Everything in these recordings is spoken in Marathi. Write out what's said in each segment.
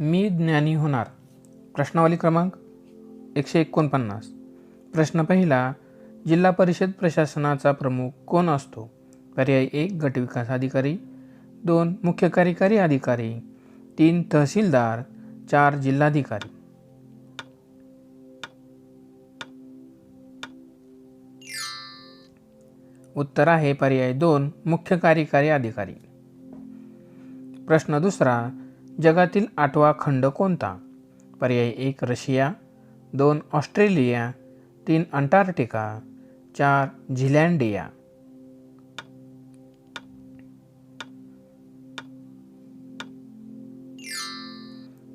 मी ज्ञानी होणार. प्रश्नावली क्रमांक एकशे एकोणपन्नास. प्रश्न पहिला जिल्हा परिषद प्रशासनाचा प्रमुख कोण असतो? पर्याय एक गटविकास अधिकारी. दोन मुख्य कार्यकारी अधिकारी. तीन तहसीलदार. चार जिल्हाधिकारी. उत्तर आहे पर्याय दोन मुख्य कार्यकारी अधिकारी. प्रश्न दुसरा जगातील आठवा खंड कोणता? पर्याय एक रशिया. दोन ऑस्ट्रेलिया. तीन अंटार्क्टिका. चार झिलँडिया.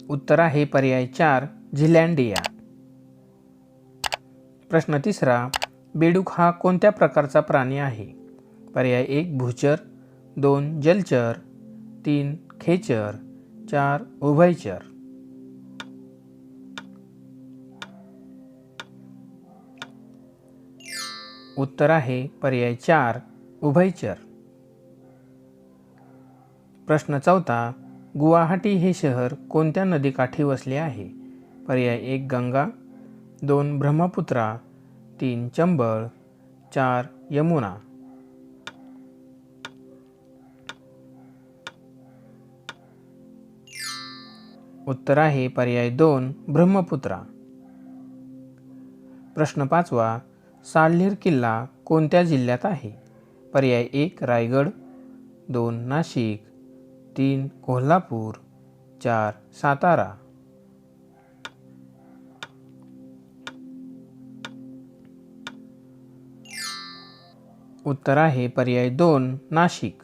उत्तर आहे पर्याय चार झिलँडिया. प्रश्न तिसरा बेडूक हा कोणत्या प्रकारचा प्राणी आहे? पर्याय एक भूचर. दोन जलचर. तीन खेचर. चार उभयचर उत्तर आहे पर्याय चार उभयचर प्रश्न चौथा गुवाहाटी हे शहर कोणत्या नदीकाठी वसले आहे? पर्याय एक गंगा. दोन ब्रह्मपुत्रा. तीन चंबळ. चार यमुना. उत्तर आहे पर्याय दोन ब्रह्मपुत्रा. प्रश्न पाचवा साल्हेर किल्ला कोणत्या जिल्ह्यात आहे? पर्याय एक रायगड. दोन नाशिक. तीन कोल्हापूर. चार सातारा. उत्तर आहे पर्याय दोन नाशिक.